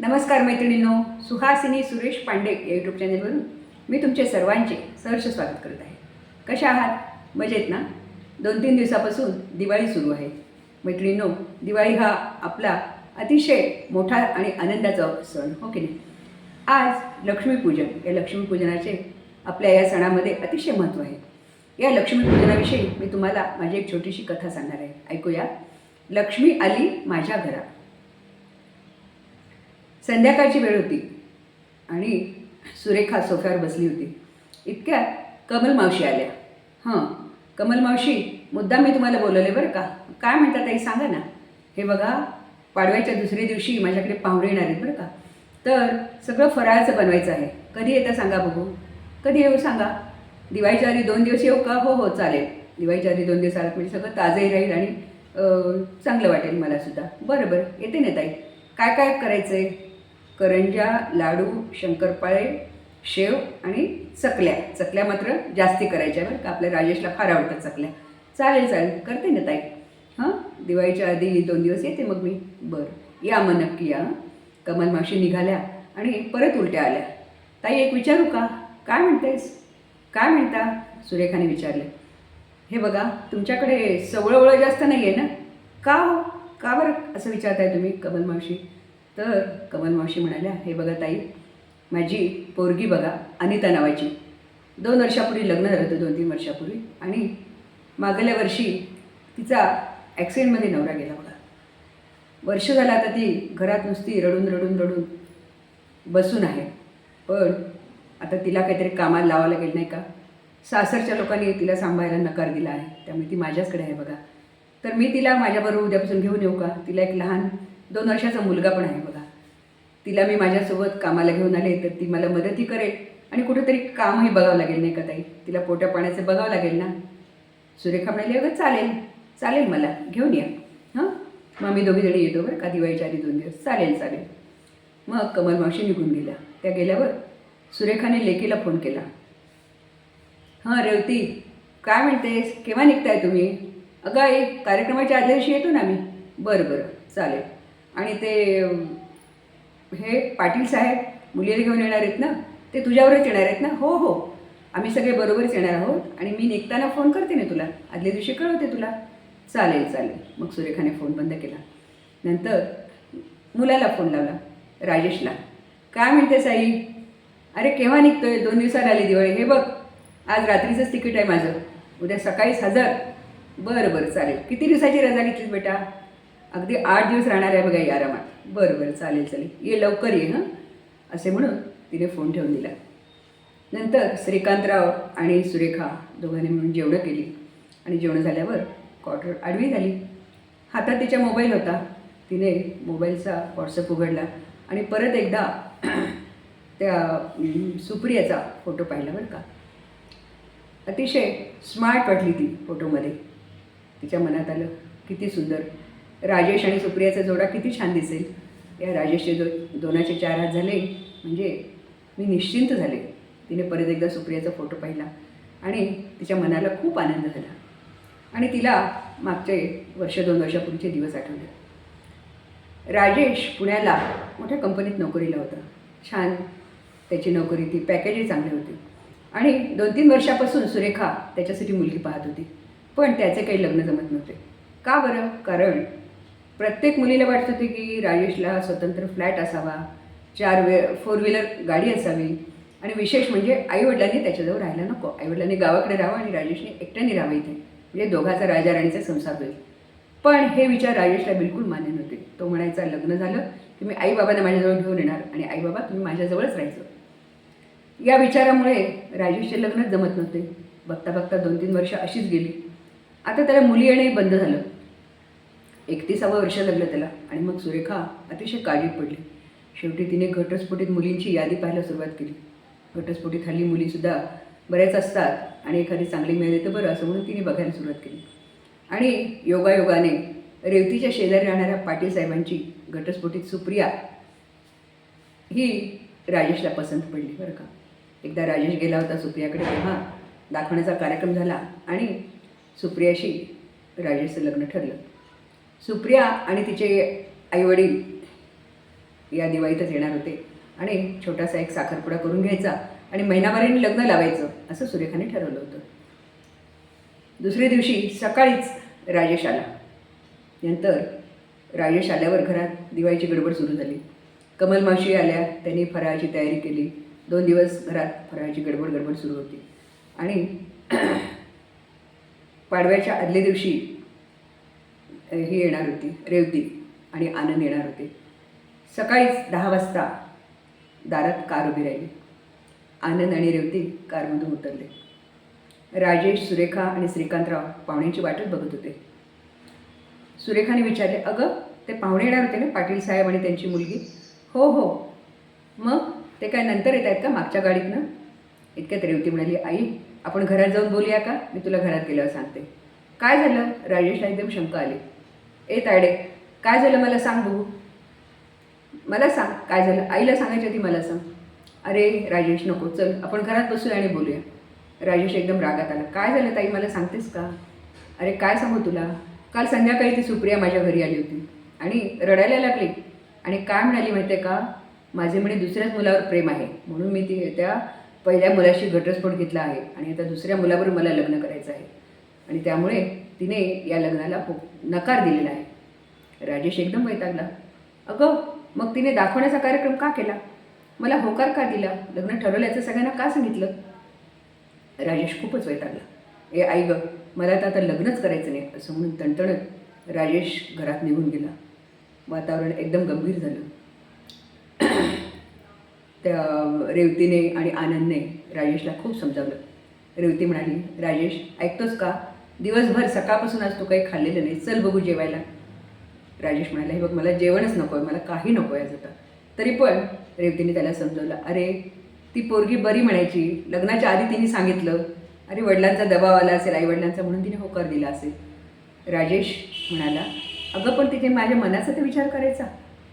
नमस्कार मैत्रिणींनो सुहासिनी सुरेश पांडे या यूट्यूब चॅनलवरून मी तुमचे सर्वांचे सहर्ष स्वागत करत आहे. कशा आहात? मजेत ना? दोन तीन दिवसापासून दिवाळी सुरू आहे. मैत्रिणींनो दिवाळी हा आपला अतिशय मोठा आणि आनंदाचा सण हो की नाही? आज लक्ष्मीपूजन या लक्ष्मीपूजनाचे आपल्या या सणामध्ये अतिशय महत्त्व आहे. या लक्ष्मीपूजनाविषयी मी तुम्हाला माझी एक छोटीशी कथा सांगणार आहे. ऐकूया. लक्ष्मी आली माझ्या घरात संध्याकाळची वेळ होती. आणि सुरेखा सोफ्यावर बसली होती. इतक्या कमल मावशी आल्या. हां कमल मावशी मुद्दाम मी तुम्हाला बोलवले बरं का? काय म्हणतात ताई सांगा ना. हे बघा पाडव्याच्या दुसऱ्या दिवशी माझ्याकडे पाहुणे येणार आहेत बरं का? तर सगळं फराळचं बनवायचं आहे. कधी येतं सांगा बघू. कधी येऊ सांगा? दिवाळीच्या आधी दोन दिवस येऊ का? हो हो चालेल. दिवाळीच्या आधी दोन दिवस आलात म्हणजे सगळं ताजंही राहील आणि चांगलं वाटेल मला सुद्धा बरं बरं येते ना ताई. काय काय करायचं आहे करंजा लाडू शंकरपाळे शेव आणि चकल्या. चकल्या मात्र जास्ती करायच्या बरं का. आपल्या राजेशला फार आवडतात चकल्या. चालेल चालेल. करते ना ताई. हां? दिवाळीच्या आधी दोन दिवस येते मग मी. बरं. या मग नक्की या. कमल मावशी निघाल्या आणि परत उलट्या आल्या. ताई एक विचारू का? काय म्हणतेस? काय म्हणता? सुरेखाने विचारले. हे बघा तुमच्याकडे सवळवळ जास्त नाही आहे ना? का हो? का बरं असं विचारताय तुम्ही कमल मावशी? तर कमल मावशी म्हणाल्या हे बघा ताई माझी पोरगी बघा अनिता नावाची. दोन वर्षापूर्वी लग्न झालं होतं दोन तीन वर्षापूर्वी. आणि मागल्या वर्षी तिचा ॲक्सिडेंटमध्ये नवरा गेला बघा. वर्ष झालं आता ती घरात नुसती रडून रडून रडून बसून आहे. पण आता तिला काहीतरी कामाला लावावं लागेल नाही का? सासरच्या लोकांनी तिला सांभाळायला नकार दिला आहे. त्यामुळे ती माझ्याचकडे आहे बघा. तर मी तिला माझ्याबरोबर उद्यापासून घेऊन येऊ का? तिला एक लहान दोन वर्षाचा मुलगा पण आहे बघा. तिला मी माझ्यासोबत कामाला घेऊन आले तर ती मला मदतही करेल आणि कुठेतरी कामही बघावं लागेल नाही का ताई? तिला पोट्या पाण्याचं बघावं लागेल ना? सुरेखा म्हणाली अगं चालेल चालेल मला घेऊन या. हां? मग आम्ही दोघी जणी येतो बरं का दिवाळीच्या आधी दोन दिवस. चालेल चालेल. मग कमल मावशी निघून गेला त्या गेल्यावर सुरेखाने लेकीला फोन केला. हां रेवती काय म्हणतेस? केव्हा निघताय तुम्ही? अगं एक कार्यक्रमाच्या आदल्या दिवशी येतो ना आम्ही. बरं बरं चालेल. आणि ते हे पाटील साहेब मुलीला घेऊन येणार आहेत ना ते तुझ्यावरच येणार आहेत ना? हो हो. आम्ही सगळे बरोबरच येणार आहोत आणि मी निघताना फोन करते ना तुला. आदल्या दिवशी कळवते तुला. चालेल चालेल. मग सुरेखाने फोन बंद केला. नंतर मुलाला फोन लावला राजेशला. काय म्हणते साई? अरे केव्हा निघतोय? दोन दिवसात आली दिवाळी. हे बघ आज रात्रीचंच तिकीट आहे माझं. उद्या सकाळीच हजर. बरं बरं. चालेल. किती दिवसाची रजा घेतलीस बेटा? अगदी आठ दिवस राहणार आहे बघा या आरामात. बरं बरं चालेल चालेल. ये लवकर ये हां. असे म्हणून तिने फोन ठेवून दिला. नंतर श्रीकांतराव आणि सुरेखा दोघांनी मिळून जेवणं केली. आणि जेवणं झाल्यावर क्वार्टर आडवी झाली. हातात तिच्या मोबाईल होता. तिने मोबाईलचा व्हॉट्सअप उघडला. आणि परत एकदा त्या सुप्रियाचा फोटो पाहिला बरं का. अतिशय स्मार्ट वाटली ती फोटोमध्ये तिच्या मनात आलं किती सुंदर. राजेश आणि सुप्रियाचा जोडा किती छान दिसेल. या राजेशचे दो दोनाचे चार हात झाले. म्हणजे मी निश्चिंत झाले. तिने परत एकदा सुप्रियाचा फोटो पाहिला आणि तिच्या मनाला खूप आनंद झाला. आणि तिला मागचे वर्ष दोन वर्षापूर्वीचे दिवस आठवले. राजेश पुण्याला मोठ्या कंपनीत नोकरीला होता. छान त्याची नोकरी ती पॅकेजही चांगली होती. आणि दोन तीन वर्षापासून सुरेखा त्याच्यासाठी मुलगी पाहत होती. पण त्याचे काही लग्न जमत नव्हते. का बरं? कारण प्रत्येक मुलीला वाटत होते की राजेशला स्वतंत्र फ्लॅट असावा चार वे फोर व्हीलर गाडी असावी. आणि विशेष म्हणजे आईवडिलांनी त्याच्याजवळ राहायला नको. आईवडिलांनी गावाकडे राहावं आणि राजेशने एकट्याने राहावं इथे. म्हणजे दोघाचा राजा राणीचा संसार होईल. पण हे विचार राजेशला बिलकुल मान्य नव्हते. तो म्हणायचा लग्न झालं की मी आईबाबांना माझ्याजवळ घेऊन येणार आणि आईबाबा तुम्ही माझ्याजवळच राहायचं. या विचारामुळे राजेशचे लग्नच जमत नव्हते. बघता बघता दोन तीन वर्ष अशीच गेली. आता त्याला मुली येणंही बंद झालं. एकतीसावं वर्ष लागलं त्याला. आणि मग सुरेखा अतिशय काळजीत पडली. शेवटी तिने घटस्फोटीत मुलींची यादी पाहायला सुरुवात केली. घटस्फोटीत हल्ली मुलीसुद्धा बऱ्याच असतात आणि एखादी चांगली मिळाली तर बरं असं म्हणून तिने बघायला सुरुवात केली. आणि योगायोगाने रेवतीच्या शेजारी राहणाऱ्या पाटील साहेबांची घटस्फोटीत सुप्रिया ही राजेशला पसंत पडली बरं का. एकदा राजेश गेला होता सुप्रियाकडे तेव्हा दाखवण्याचा कार्यक्रम झाला आणि सुप्रियाशी राजेशचं लग्न ठरलं. सुप्रिया आणि तिचे आईवडील या दिवाळीतच येणार होते. आणि छोटासा एक साखरपुडा करून घ्यायचा आणि महिनाभराने लग्न लावायचं असं सुरेखाने ठरवलं होतं. दुसऱ्या दिवशी सकाळीच राजेश आला नंतर राजेश आल्यावर घरात दिवाळीची गडबड सुरू झाली. कमल मावशी आल्या त्यांनी फराळाची तयारी केली. दोन दिवस घरात फराळाची गडबड गडबड सुरू होती. आणि पाडव्याच्या आदल्या दिवशी ही येणार होती रेवती आणि आनंद येणार होते. सकाळीच दहा वाजता दारात कार उभी राहिली. आनंद आणि रेवती कारमधून उतरले. राजेश सुरेखा आणि श्रीकांतराव पाहुण्यांची वाटच बघत होते. सुरेखाने विचारले अगं ते पाहुणे येणार होते ना पाटील साहेब आणि त्यांची मुलगी? हो हो. मग ते काय नंतर येत आहेत का मागच्या गाडीतनं इतक्यात रेवती म्हणाली आई आपण घरात जाऊन बोलूया का? मी तुला घरात गेल्यावर सांगते. काय झालं? राजेशला एकदम शंका आली. ए तायडे काय झालं मला सांग बघू. मला सांग काय झालं? आईला सांगायची होती मला सांग. अरे राजेश नको चल आपण घरात बसूया आणि बोलूया. राजेश एकदम रागात आला. काय झालं ताई मला सांगतेस का? अरे काय सांगू तुला? काल संध्याकाळी ती सुप्रिया माझ्या घरी आली होती आणि रडायला लागली. आणि काय म्हणाली माहिती आहे का? माझे म्हणे दुसऱ्याच मुलावर प्रेम आहे. म्हणून मी ती त्या पहिल्या मुलाशी घटस्फोट घेतला आहे आणि आता दुसऱ्या मुलावर मला लग्न करायचं आहे. आणि त्यामुळे तिने या लग्नाला हो नकार दिलेला आहे. राजेश एकदम वैतागला. अगं मग तिने दाखवण्याचा कार्यक्रम का केला? मला होकार का दिला? लग्न ठरवल्याचं सगळ्यांना का सांगितलं? राजेश खूपच वैतागला. ए आई गं मला तर आता लग्नच करायचं नाही असं म्हणून तणतणत राजेश घरात निघून गेला. वातावरण एकदम गंभीर झालं. त्या रेवतीने आणि आनंदने राजेशला खूप समजावलं. रेवती म्हणाली राजेश ऐकतोस का? दिवसभर सकाळपासून आज तू काही खाल्लेलं नाही. चल बघू जेवायला. राजेश म्हणाला हे बघ मला जेवणच नको आहे मला काही नको आहे आज आता. तरी पण रेवतीने त्याला समजवलं अरे ती पोरगी बरी म्हणायची. लग्नाच्या आधी तिने सांगितलं अरे वडिलांचा दबाव आला असेल आईवडिलांचा म्हणून तिने होकार दिला असेल. राजेश म्हणाला अगं पण तिथे माझ्या मनाचा तर विचार करायचा.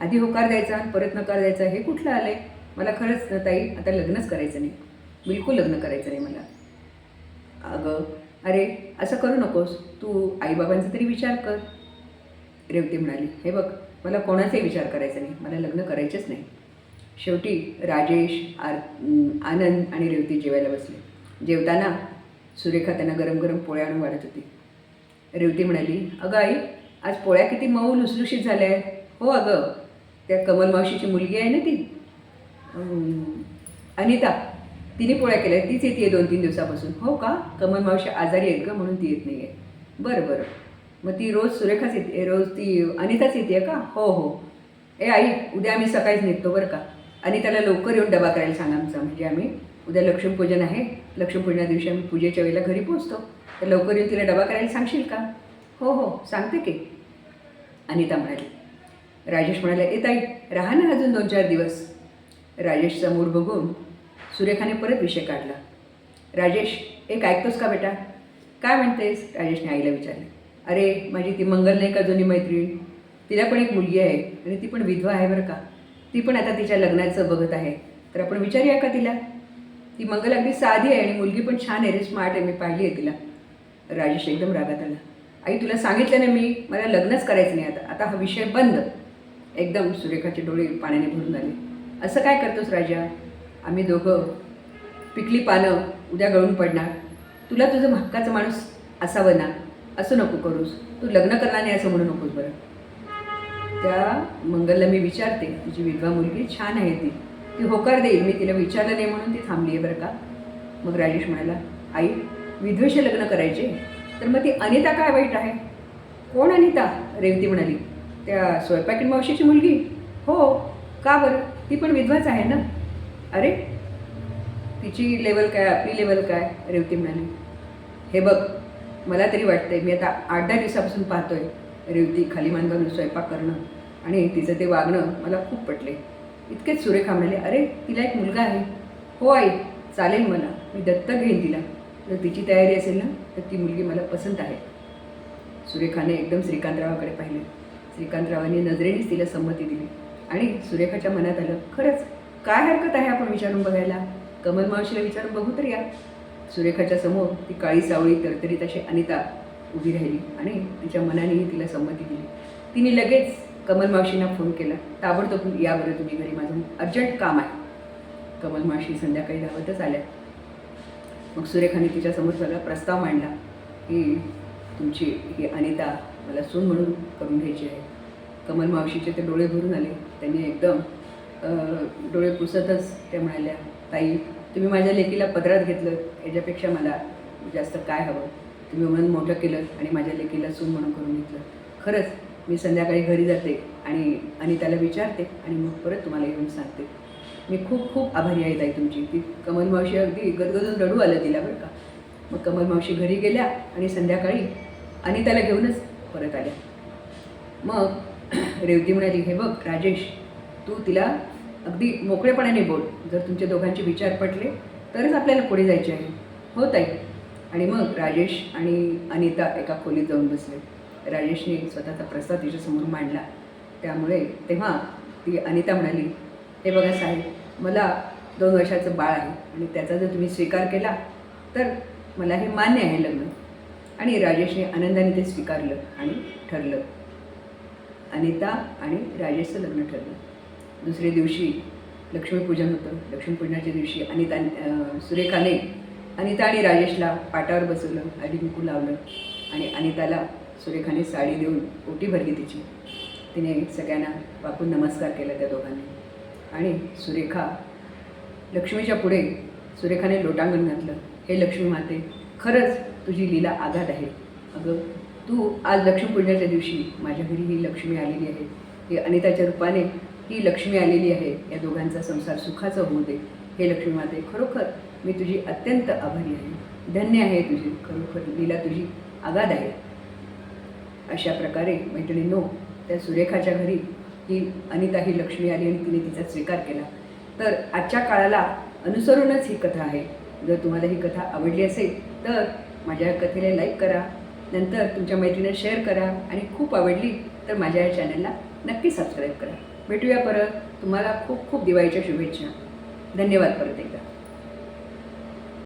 आधी होकार द्यायचा परत नकार द्यायचा हे कुठलं आलं आहे मला खरंच ताई आता लग्नच करायचं नाही. बिलकुल लग्न करायचं नाही मला. अगं अरे असं करू नकोस. तू आईबाबांचा तरी विचार कर. रेवती म्हणाली हे बघ मला कोणाचाही विचार करायचा नाही. मला लग्न करायचेच नाही. शेवटी राजेश आर आनंद आणि रेवती जेवायला बसले. जेवताना सुरेखा त्यांना गरम गरम पोळ्या आणून वाढत होती. रेवती म्हणाली अगं आई आज पोळ्या किती मऊ लुसलुशीत झाल्या आहेत. हो अगं त्या कमल मावशीची मुलगी आहे ना ती? अनिता तिने पोळ्या केल्या. तीच येते दोन तीन दिवसापासून. हो का? कमल मावशी आजारी आहेत का म्हणून ती येत नाही आहे बरं बरं. मग ती रोज सुरेखाच येते रोज ती अनिताच येते का? हो हो. ए आई उद्या आम्ही सकाळीच निघतो बरं का. अनिताला लवकर येऊन डबा करायला सांगा आमचा म्हणजे आम्ही. उद्या लक्ष्मीपूजन आहे. लक्ष्मीपूजना दिवशी आम्ही पूजेच्या वेळेला घरी पोहोचतो. तर लवकर येऊन तिला डबा करायला सांगशील का? हो हो. सांगते की. अनिता म्हणाली. राजेश म्हणाला येत ताई राहा ना अजून दोन चार दिवस. राजेशचा मूड बघून सुरेखाने परत विषय काढला. राजेश एक ऐकतोस का बेटा? काय म्हणतेस? राजेशने आईला विचारले. अरे माझी ती मंगल नाही का जुनी मैत्रीण. तिला पण एक मुलगी आहे आणि ती पण विधवा आहे बरं का. ती पण आता तिच्या लग्नाचं बघत आहे. तर आपण विचारूया का तिला? ती मंगल अगदी साधी आहे आणि मुलगी पण छान आहे रे स्मार्ट आहे मी पाहिली आहे तिला. राजेश एकदम रागात आला. आई तुला सांगितलं ना मी मला लग्नच करायचं नाही आता. आता हा विषय बंद. एकदम सुरेखाचे डोळे पाण्याने भरून आले. असं काय करतोस राजा? आम्ही दोघं पिकली पानं उद्या गळून पडणार. तुला तुझं हक्काचं माणूस असावं ना? असं नको करूस. तू लग्न करणार नाही असं म्हणू नकोस बरं. त्या मंगलला मी विचारते तुझी विधवा मुलगी छान आहे ती. ती होकार देईल मी तिला विचारलं नाही म्हणून ती थांबली आहे बरं का? मग राजेश म्हणाला आई विधवेशी लग्न करायचे? तर मग ती अनिता काय वाईट आहे? कोण अनिता? रेवती म्हणाली त्या स्वयंपाकीण मावशीची मुलगी. हो. का बरं? ती पण विधवाच आहे ना? अरे तिची लेवल काय आपली लेवल काय? रेवती म्हणाली हे बघ मला तरी वाटतंय मी आता आठ दहा दिवसापासून पाहतोय. रेवती खाली मान घालून स्वयंपाक करणं आणि तिचं ते वागणं मला खूप पटले. इतकेच सुरेखा म्हणाले अरे तिला एक मुलगा आहे. हो आई चालेल मला मी दत्तक घेईन तिला. जर तिची तयारी असेल ना तर ती मुलगी मला पसंत आहे. सुरेखाने एकदम श्रीकांतरावाकडे पाहिले. श्रीकांतरावांनी नजरेनेच तिला संमती दिली आणि सुरेखाच्या मनात आलं खरंच काय हरकत आहे आपण विचारून बघायला? कमल मावशीला विचारून बघू तर या. सुरेखाच्या समोर ती काळी सावळी तरतरीत अशी अनिता उभी राहिली आणि तिच्या मनानेही तिला संमती दिली. तिने लगेच कमल मावशींना फोन केला. ताबडतोब या बरं तुम्ही घरी. माझं अर्जंट काम आहे. कमल मावशी संध्याकाळी धावतच आल्या. मग सुरेखाने तिच्यासमोर सगळा प्रस्ताव मांडला की तुमची ही अनिता मला सून म्हणून करून घ्यायची आहे. कमल मावशीचे ते डोळे भरून आले. त्यांनी एकदम डोळे पुसतच त्या म्हणाल्या ताई तुम्ही माझ्या लेकीला पदरात घेतलं याच्यापेक्षा मला जास्त काय हवं? तुम्ही मन मोठं केलं आणि माझ्या लेकीला सून म्हणून करून घेतलं. खरंच मी संध्याकाळी घरी जाते आणि अनिताला विचारते आणि मग परत तुम्हाला येऊन सांगते. मी खूप खूप आभारी आहे ताई तुमची. ती कमल मावशी अगदी गदगदून रडू आलं तिला बरं का. मग कमल मावशी घरी गेल्या आणि संध्याकाळी अनिताला घेऊनच परत आल्या. मग रेवती म्हणाली हे बघ राजेश तू तिला अगदी मोकळेपणाने बोल. जर तुमच्या दोघांचे विचार पटले तरच आपल्याला पुढे जायचे आहे. हो ताई? आणि मग राजेश आणि अनिता एका खोलीत जाऊन बसले. राजेशने स्वतःचा प्रस्ताव तिच्यासमोर मांडला. त्यामुळे तेव्हा ती अनिता म्हणाली हे बघा साहेब मला दोन वर्षाचं बाळ आहे आणि त्याचा जर तुम्ही स्वीकार केला तर मला हे मान्य आहे लग्न. आणि राजेशने आनंदाने ते स्वीकारलं आणि ठरलं. अनिता आणि राजेशचं लग्न ठरलं. दुसऱ्या दिवशी लक्ष्मीपूजन होतं. लक्ष्मीपूजनाच्या दिवशी अनिता सुरेखाने अनिता आणि राजेशला पाटावर बसवलं आधी मुकू लावलं आणि अनिताला सुरेखाने साडी देऊन ओटी भरली तिची. तिने सगळ्यांना वाकून नमस्कार केला त्या दोघांनी. आणि सुरेखा लक्ष्मीच्या पुढे सुरेखाने लोटांगण घातलं. हे लक्ष्मी माते खरंच तुझी लीला आघात आहे. अगं तू आज लक्ष्मीपूजनाच्या दिवशी माझ्या घरी ही लक्ष्मी आलेली आहे. ही अनिताच्या रूपाने ही लक्ष्मी आलेली आहे. या दोघांचा संसार सुखाचा होऊ दे. हे लक्ष्मी माते खरोखर मी तुझी अत्यंत आभारी आहे. धन्य आहे तुझी. खरोखर लीला तुझी आगाध आहे. अशा प्रकारे मैत्रिणींनो त्या सुरेखाच्या घरी ही अनिता ही लक्ष्मी आली आणि तिने तिचा स्वीकार केला. तर आजच्या काळाला अनुसरूनच ही कथा आहे. जर तुम्हाला ही कथा आवडली असेल तर माझ्या या कथेला लाईक करा. नंतर तुमच्या मैत्रिणीला शेअर करा. आणि खूप आवडली तर माझ्या या चॅनलला नक्की सबस्क्राईब करा. भेटूया परत. तुम्हाला खूप खूप दिवाळीच्या शुभेच्छा. धन्यवाद परत एकदा.